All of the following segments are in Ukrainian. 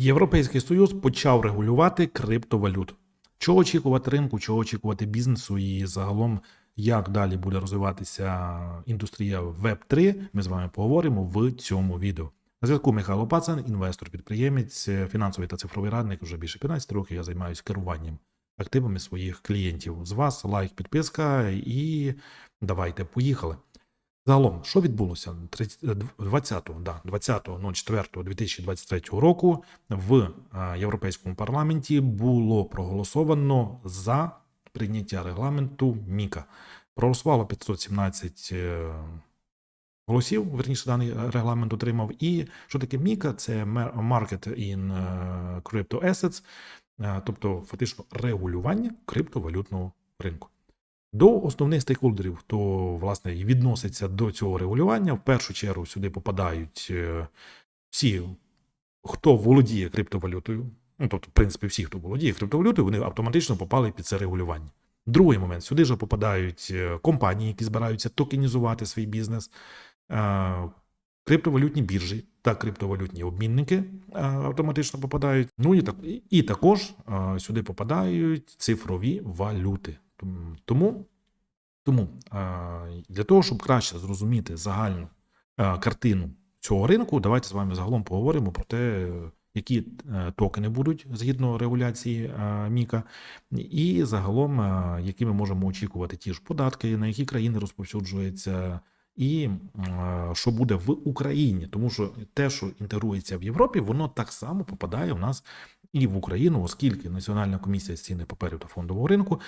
Європейський Союз почав регулювати криптовалют. Чого очікувати ринку, чого очікувати бізнесу, і загалом, як далі буде розвиватися індустрія Web 3, ми з вами поговоримо в цьому відео. На зв'язку Михайло Пацан, інвестор, підприємець, фінансовий та цифровий радник. Вже більше 15 років я займаюся керуванням активами своїх клієнтів. З вас лайк, підписка і давайте поїхали. Загалом, що відбулося 20, да, 20.04.2023 року в е, Європейському парламенті було проголосовано за прийняття регламенту Міка. Проголосувало 517 е, голосів, верніше даний регламент отримав. І що таке Міка? Це Market in е, Crypto Assets, тобто фактично регулювання криптовалютного ринку. До основних стейкхолдерів, хто власне відноситься до цього регулювання, в першу чергу сюди попадають е, всі, хто володіє криптовалютою. Ну, тобто, в принципі, всі, хто володіє криптовалютою, вони автоматично попали під це регулювання. Другий момент сюди ж попадають е, компанії, які збираються токенізувати свій бізнес, е, криптовалютні біржі та криптовалютні обмінники автоматично попадають. Ну і так і- також сюди попадають цифрові валюти. Том- Тому, тому для того, щоб краще зрозуміти загальну картину цього ринку, давайте з вами загалом поговоримо про те, які е, токени будуть згідно регуляції Міка, і загалом, які ми можемо очікувати ті ж податки, на які країни розповсюджується. І що буде в Україні, тому що те, що інтегрується в Європі, воно так само попадає в нас і в Україну, оскільки Національна комісія з цінних паперів та фондового ринку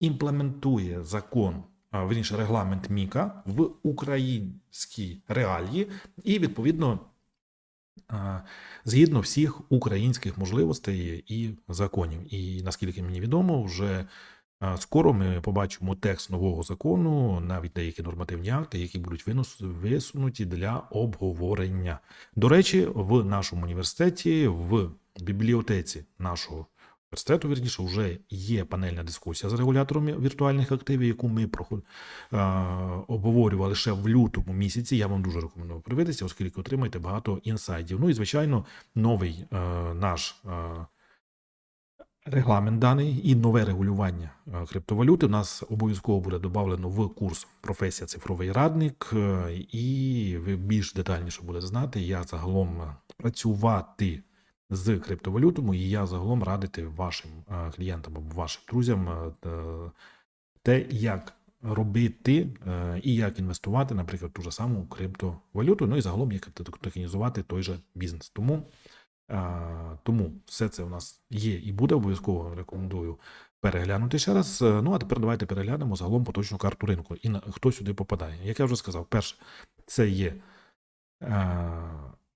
імплементує закон, а, вірніше, регламент Міка в українські реалії, і відповідно. Згідно всіх українських можливостей і законів. І наскільки мені відомо, вже скоро ми побачимо текст нового закону, навіть деякі нормативні акти, які будуть висунуті для обговорення. До речі, в нашому університеті, в бібліотеці нашого університету, вірніше, вже є панельна дискусія з регуляторами віртуальних активів, яку ми е, обговорювали ще в лютому місяці. Я вам дуже рекомендую подивитися, оскільки отримаєте багато інсайдів. Ну і звичайно, новий е, наш. Е, Регламент даний і нове регулювання криптовалюти у нас обов'язково буде додано в курс професія цифровий радник, і ви більш детальніше будете знати, як загалом працювати з криптовалютами, і я загалом радити вашим е, клієнтам або вашим друзям е, е, те, як робити і як інвестувати, наприклад, ту ж саму криптовалюту, ну і загалом як токенізувати той же бізнес. Тому, тому все це у нас є і буде обов'язково рекомендую переглянути ще раз. Ну а тепер давайте переглянемо загалом поточну карту ринку і на хто сюди попадає. Як я вже сказав, перше, це є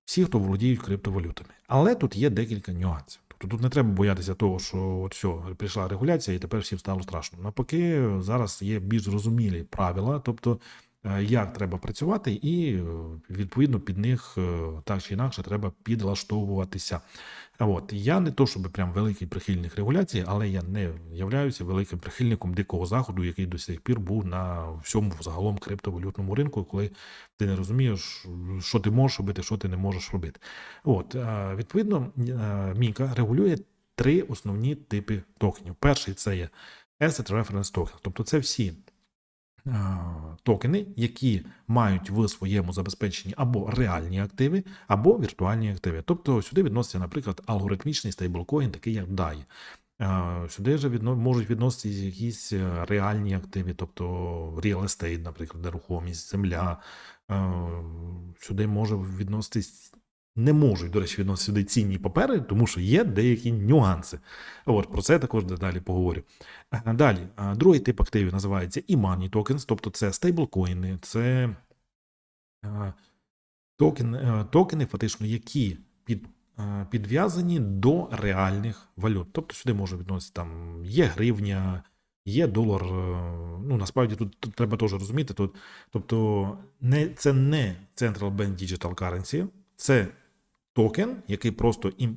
всі, хто володіють криптовалютами. Але тут є декілька нюансів. Тобто тут не треба боятися того, що от все, прийшла регуляція, і тепер всім стало страшно. Навпаки, зараз є більш зрозумілі правила, тобто як треба працювати, і е, відповідно під них е, так чи інакше треба підлаштовуватися. От я не то, щоб прям великий прихильник регуляції, але я не являюся великим прихильником дикого заходу, який до сих пір був на всьому загалом криптовалютному ринку, коли ти не розумієш, що ти можеш робити, що ти не можеш робити. От е, відповідно, е, Міка регулює три основні типи токенів. Перший це є Asset Reference Token, тобто це всі е, токени, які мають в своєму забезпеченні або реальні активи, або віртуальні активи. Тобто сюди відноситься, наприклад, алгоритмічний стейблкоін, такий як DAI. Е, Сюди ж відно, можуть відноситися якісь е, реальні активи, тобто real estate, наприклад, нерухомість, земля. Е, Сюди може відноситись, не можуть, до речі, відносити цінні папери, тому що є деякі нюанси. От про це також далі поговорю. Е, Далі, е, другий тип активів називається e-money tokens, тобто це стейблкоїни, це е, токен, токени, фактично, які під, підв'язані до реальних валют. Тобто сюди може відносити там є гривня, є долар. Ну, насправді тут, тут треба теж розуміти. Тут, тобто, не, це не Central Bank Digital Currency, це токен, який просто е,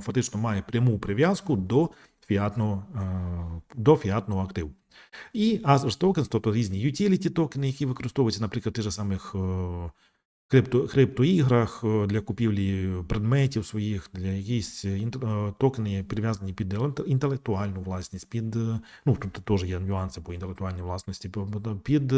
фактично має пряму прив'язку до фіатного, е, до фіатного активу. І Azure tokens, тобто різні utility токени, які використовуються, наприклад, тих же самих е, крипто, криптоіграх е, для купівлі предметів своїх, для якісь е, е, токени прив'язані під інтелектуальну власність, під ну тут теж є нюанси по інтелектуальній власності, під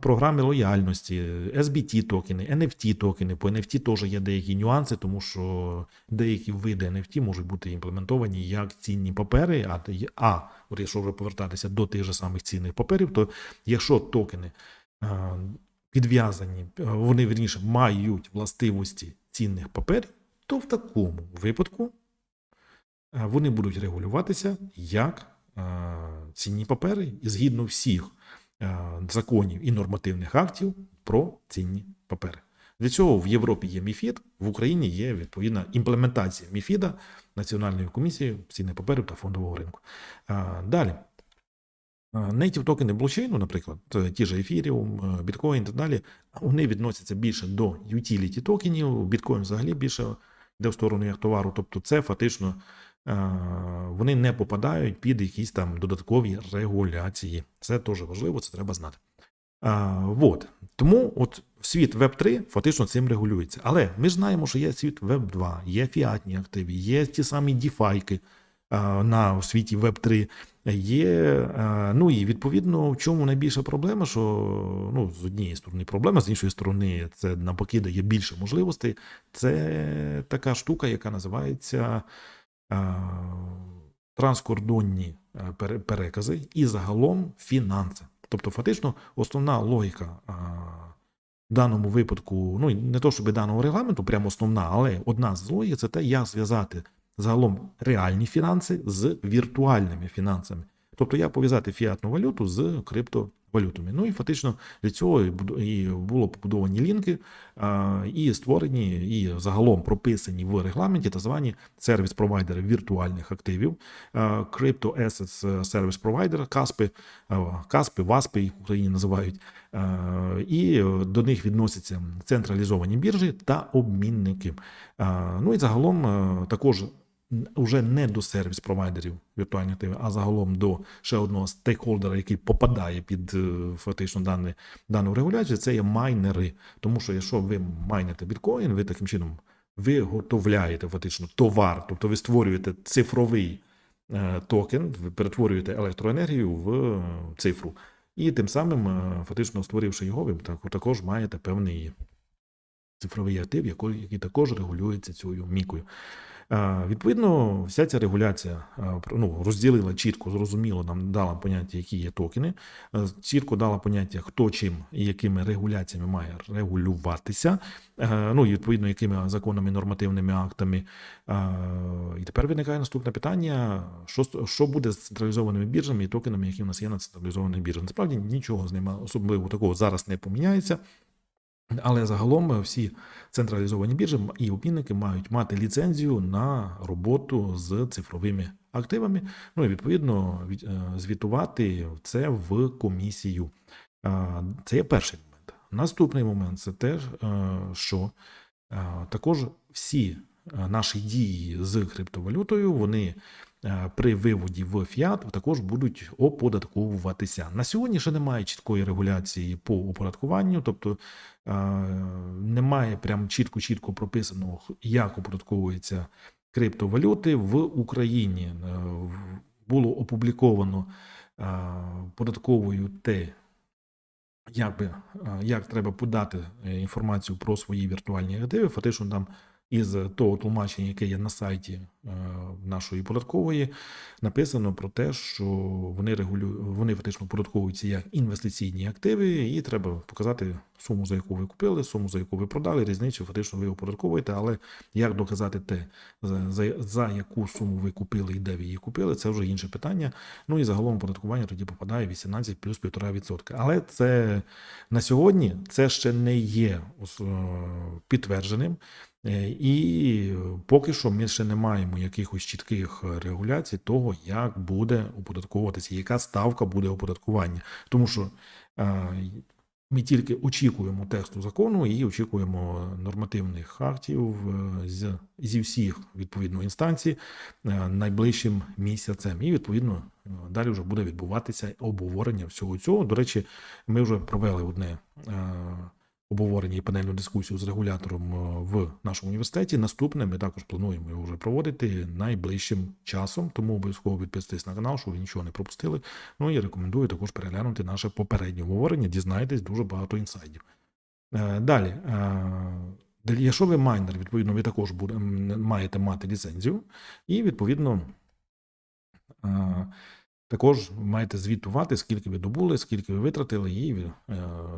програми лояльності, SBT токени, NFT токени. По NFT теж є деякі нюанси, тому що деякі види NFT можуть бути імплементовані як цінні папери, а, а якщо вже повертатися до тих же самих цінних паперів, то якщо токени підв'язані, е, вони вірніше мають властивості цінних паперів, то в такому випадку е, вони будуть регулюватися як е, цінні папери і згідно всіх законів і нормативних актів про цінні папери. Для цього в Європі є МіФІД, в Україні є відповідна імплементація МіФІда Національної комісії цінних паперів та фондового ринку. Далі. Native токени блокчейну, наприклад, ті ж Ethereum, е, Bitcoin і так далі, вони відносяться більше до utility токенів. Bitcoin взагалі більше йде в сторону як товару. Тобто, це фактично е, вони не попадають під якісь там додаткові регуляції. Це теж важливо, це треба знати. А. Тому от світ Web 3 фактично цим регулюється. Але ми ж знаємо, що є світ Web 2, є фіатні активи, є ті самі діфайки на світі Web 3. Є, ну і відповідно, в чому найбільша проблема, що ну, з однієї сторони проблема, з іншої сторони, це навпаки дає більше можливостей. Це така штука, яка називається транскордонні е, перекази і загалом фінанси. Тобто, фактично, основна логіка в даному випадку, ну не то, щоб даного регламенту, прямо основна, але одна з логік це те, як зв'язати загалом реальні фінанси з віртуальними фінансами. Тобто, як пов'язати фіатну валюту з криптовалютами. Ну і фактично для цього і було побудовані лінки, і створені, і загалом прописані в регламенті так звані сервіс-провайдери віртуальних активів, Crypto Assets Service Provider, КАСПи, КАСПи, ВАСПи їх в Україні називають. І до них відносяться централізовані біржі та обмінники. Ну і загалом також вже не до сервіс-провайдерів віртуальних активів, а загалом до ще одного стейкхолдера, який попадає під е, фактично дане, дану регуляцію, це є майнери. Тому що якщо ви майнете біткоін, ви таким чином виготовляєте фактично товар, тобто ви створюєте цифровий е, токен, ви перетворюєте електроенергію в е, цифру. І тим самим, фактично створивши його, ви також маєте певний цифровий актив, який також регулюється цією мікою. Відповідно, вся ця регуляція ну, розділила чітко, зрозуміло, нам дала поняття, які є токени, е, чітко дала поняття, хто чим і якими регуляціями має регулюватися, е, ну і відповідно, якими законами, нормативними актами. І тепер виникає наступне питання: що, що буде з централізованими біржами і токенами, які в нас є на централізованих біржах? Насправді нічого з ними особливо такого зараз не поміняється. Але загалом е, всі централізовані біржі і обмінники мають мати ліцензію на роботу з цифровими активами. Ну і відповідно е, звітувати це в комісію. Це є перший момент. Наступний момент це те, е, що також всі наші дії з криптовалютою вони при виводі в фіат також будуть оподатковуватися. На сьогодні ще немає чіткої регуляції по оподаткуванню, тобто е, немає прям чітко-чітко прописаного, як оподатковуються криптовалюти в Україні. Е, Було опубліковано е, податковою те, як, би, е, як треба подати е, інформацію про свої віртуальні активи. Фактично там із того тлумачення, яке є на сайті е, нашої податкової, написано про те, що вони регулю... вони фактично податковуються як інвестиційні активи, і треба показати суму, за яку ви купили, суму, за яку ви продали, різницю фактично ви оподатковуєте, але як доказати те, за, за, яку суму ви купили і де ви її купили, це вже інше питання. Ну і загалом оподаткування тоді попадає 18 плюс 1,5%. Але це на сьогодні це ще не є е, підтвердженим. Е, І поки що ми ще не маємо якихось чітких е, регуляцій того, як буде оподатковуватися, яка ставка буде оподаткування. Тому що е, ми тільки очікуємо тексту закону і очікуємо нормативних актів з, зі всіх відповідно інстанцій найближчим місяцем. І відповідно далі вже буде відбуватися обговорення всього цього. До речі, ми вже провели одне. Обговорення і панельну дискусію з регулятором е, в нашому університеті. Наступне ми також плануємо його вже проводити найближчим часом, тому обов'язково підписуйтесь на канал, щоб ви нічого не пропустили. Ну і рекомендую також переглянути наше попереднє обговорення, дізнаєтесь дуже багато інсайдів. Е, Далі, е, якщо ви майнер, відповідно, ви також маєте мати ліцензію, і відповідно. Також маєте звітувати, скільки ви добули, скільки ви витратили, і е,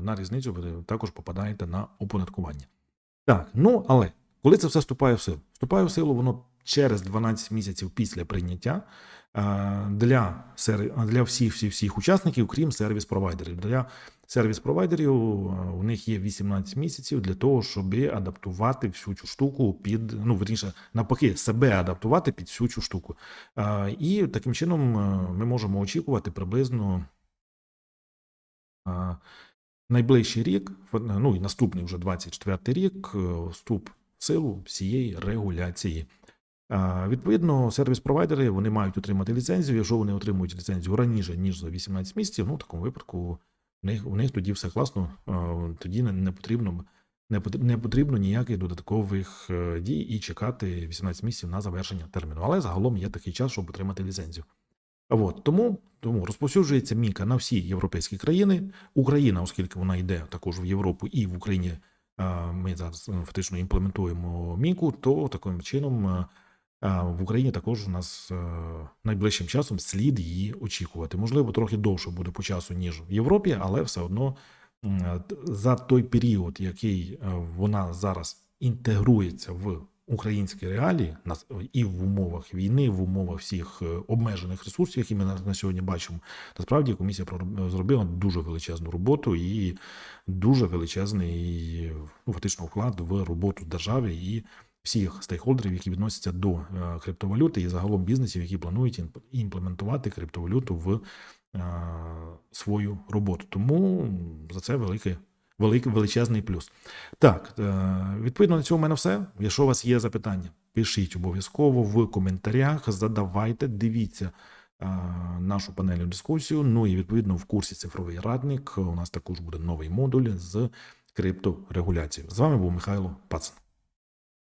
на різницю ви також попадаєте на оподаткування. Так, ну але коли це все вступає в силу? Вступає в силу воно через 12 місяців після прийняття е, для, для всіх, всіх, всіх учасників, крім сервіс-провайдерів. Для сервіс-провайдерів е, у них є 18 місяців для того, щоб адаптувати всю цю штуку під, ну, верніше, навпаки, себе адаптувати під всю цю штуку. Е, І таким чином е, ми можемо очікувати приблизно найближчий рік, ну і наступний вже 24 рік, вступ в силу всієї регуляції. Відповідно, сервіс-провайдери вони мають отримати ліцензію. Якщо вони отримують ліцензію раніше, ніж за 18 місяців, ну в такому випадку у них, у них тоді все класно, тоді не, потрібно. Не потрібно ніяких додаткових е, дій і чекати 18 місяців на завершення терміну. Але загалом є такий час, щоб отримати ліцензію. От, тому, тому розповсюджується Міка на всі європейські країни. Україна, оскільки вона йде також в Європу і в Україні ми зараз фактично імплементуємо Міку, то таким чином е, в Україні також у нас е, найближчим часом слід її очікувати. Можливо, трохи довше буде по часу, ніж в Європі, але все одно за той період, який е, вона зараз інтегрується в українські реалії і в умовах війни, в умовах всіх е, обмежених ресурсів, які ми на, сьогодні бачимо, насправді комісія зробила дуже величезну роботу і дуже величезний ну, фактично вклад в роботу держави і всіх стейкхолдерів, які відносяться до е, криптовалюти, і загалом бізнесів, які планують імп- імплементувати криптовалюту в е, свою роботу. Тому за це великий, великий величезний плюс. Так, е, відповідно на цьому в мене все. Якщо у вас є запитання, пишіть обов'язково в коментарях, задавайте, дивіться нашу панельну дискусію. Ну і відповідно в курсі цифровий радник у нас також буде новий модуль з крипторегуляцією. З вами був Михайло Пацан.